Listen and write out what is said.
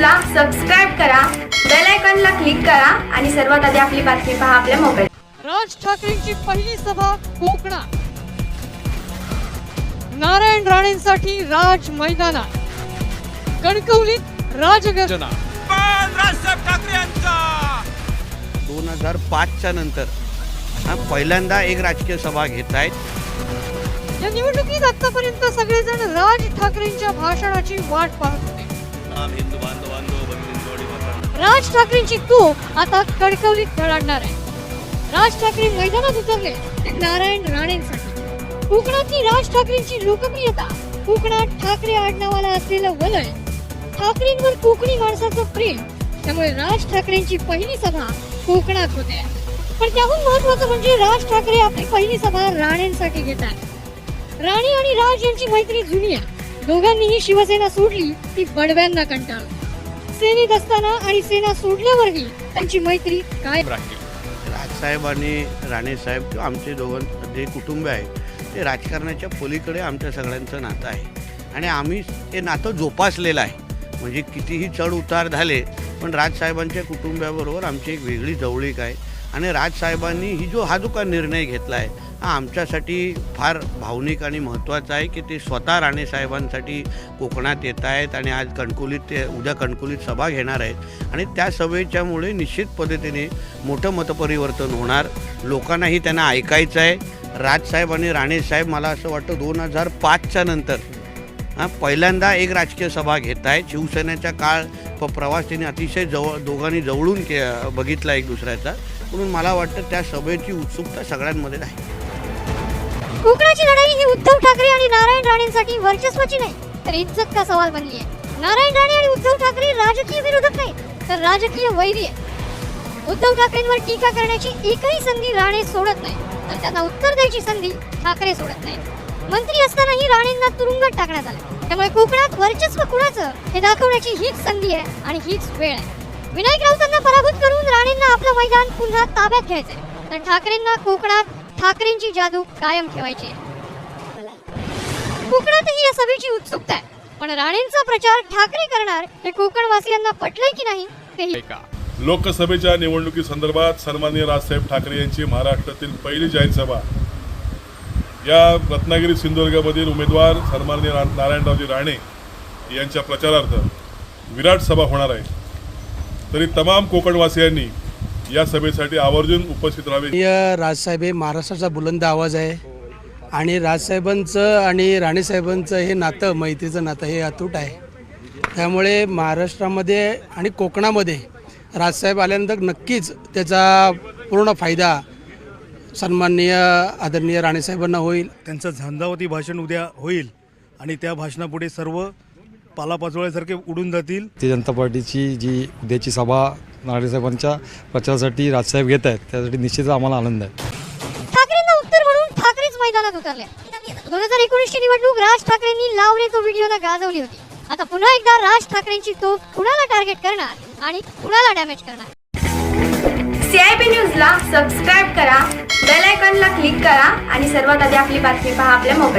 न्यूजला सबस्क्राईब करा बेल आयकॉनला क्लिक करा आणि सर्वात आधी आपली बातमी पहा आपल्या मोबाईल राज ठाकरेंची पहिली सभा कोकणात. नारायण राणेंसाठी राज मैदानात. कणकवलीत राजगर्जना राजसाहेब ठाकरे यांचा दोन हजार पाचच्या नंतर हा पहिल्यांदा एक राजकीय सभा घेत आहेत. या निवडणुकीत आतापर्यंत सगळेजण राज ठाकरेंच्या भाषणाची वाट पाहत होते. हिंदू बांधवांनो राज ठाकरेंची तू आता कडकवलीत धडाडणार आहे. राज ठाकरे मैदानात उतरले नारायण राणेंसाठी. कोकणातली राज ठाकरेंची लोकप्रियता कोकणात ठाकरे आडनावाला असलेलं वलय. ठाकरेंवर कोकणी माणसाचं प्रेम. त्यामुळे राज ठाकरेंची पहिली सभा कोकणात होते. पण त्याहून महत्वाचं म्हणजे राज ठाकरे आपली पहिली सभा राणेंसाठी घेतात. राणे आणि राज यांची मैत्री जुनी आहे. दोघांनीही शिवसेना सोडली ती बडव्यांना कंटाळ सेनेत असताना आणि सेना सोडल्यावरही त्यांची मैत्री काय राजसाहेब आणि राणेसाहेब आमचे दोघं जे कुटुंब आहे ते राजकारणाच्या पलीकडे आमच्या सगळ्यांचं नातं आहे. आणि आम्ही ते नातं जोपासलेलं आहे. म्हणजे कितीही चढ उतार झाले पण राजसाहेबांच्या कुटुंबाबरोबर आमची एक वेगळी जवळीक आहे. आणि राजसाहेबांनी ही जो हा जो का निर्णय घेतला आहे हा आमच्यासाठी फार भावनिक आणि महत्त्वाचा आहे की ते स्वतः राणेसाहेबांसाठी कोकणात येत आहेत आणि आज कणकुलीत ते उद्या कणकुलीत सभा घेणार आहेत. आणि त्या सभेच्यामुळे निश्चित पद्धतीने मोठं मतपरिवर्तन होणार. लोकांनाही त्यांना ऐकायचं आहे. राजसाहेब आणि राणेसाहेब मला असं वाटतं दोन हजार पाचच्या नंतर हां पहिल्यांदा एक राजकीय सभा घेत आहेत. शिवसेनेचा काळ प प्रवास त्यांनी अतिशय जवळ दोघांनी जवळून के बघितला एक दुसऱ्याचा. म्हणून मला वाटतं त्या सभेची उत्सुकता सगळ्यांमध्ये आहे कोकणाची लढाई ही उद्धव ठाकरे आणि नारायण राणेंसाठी वर्चस्वाची नाही तर इज्जत का सवाल बनली आहे? नारायण राणे आणि उद्धव ठाकरे राजकीय विरोधक नाही तर राजकीय वैरी आहे. उद्धव ठाकरेंवर टीका करण्याची एकही संधी राणे सोडत नाही तर त्यांना उत्तर द्यायची संधी ठाकरे सोडत नाही मंत्री असतानाही राणेंना तुरुंगात टाकण्यात आलं. त्यामुळे कोकणात वर्चस्व कुणाचं हे दाखवण्याची हीच संधी आहे आणि हीच वेळ आहे. विनायक राऊतांना ठाकरेंना आपलं मैदान पुन्हा ताब्यात घ्यायचंय. तर ठाकरेंना कोकणात ठाकरेंची जादू कायम ठेवायची कोकणातही या सभेची उत्सुकता आहे. पण राणेंचा प्रचार ठाकरे करणार हे कोकणवासियांना पटलंय की नाही तेही लोकसभेच्या निवडणुकी संदर्भात सन्माननीय राजसाहेब ठाकरे यांची महाराष्ट्रातील पहिली जाहीर सभा. या रत्नागिरी सिंधुदुर्गामधील उमेदवार सन्माननीय नारायणरावजी राणे यांच्या प्रचारार्थ विराट सभा होणार आहे. तरी तमाम कोकणवासियांनी या सभेसाठी आवर्जून उपस्थित राहावे. या राजसाहेब हे महाराष्ट्राचा बुलंद आवाज आहे. आणि राजसाहेबांचं आणि राणेसाहेबांचं हे नातं मैत्रीचं नातं हे अतूट आहे. त्यामुळे महाराष्ट्रामध्ये आणि कोकणामध्ये राजसाहेब आल्यानंतर नक्कीच त्याचा पूर्ण फायदा सन्माननीय आदरणीय राणेसाहेबांना होईल. त्यांचं झंझावती भाषण उद्या होईल आणि त्या भाषणापुढे सर्व पालापाचोळ्यासारखे उडून जातील. भारतीय जनता पार्टीची जी उद्याची सभा नारायणसाहेबांच्या प्रचारासाठी राजसाहेब घेत आहेत त्यासाठी निश्चितच आम्हाला आनंद आहे. ठाकरेंना उत्तर म्हणून ठाकरेच मैदानात उतरले. दोन हजार एकोणीसची निवडणूक राज ठाकरेंनी लावणे तो व्हिडिओला गाजवली होती. आता पुन्हा एकदा राज ठाकरेंची तोफ कुणाला टार्गेट करणार आणि कुणाला डॅमेज करणार? सीआयपी न्यूजला सबस्क्राईब करा बेल आयकॉनला क्लिक करा आणि सर्वात आधी आपली बातमी पहा आपल्या मोबाईल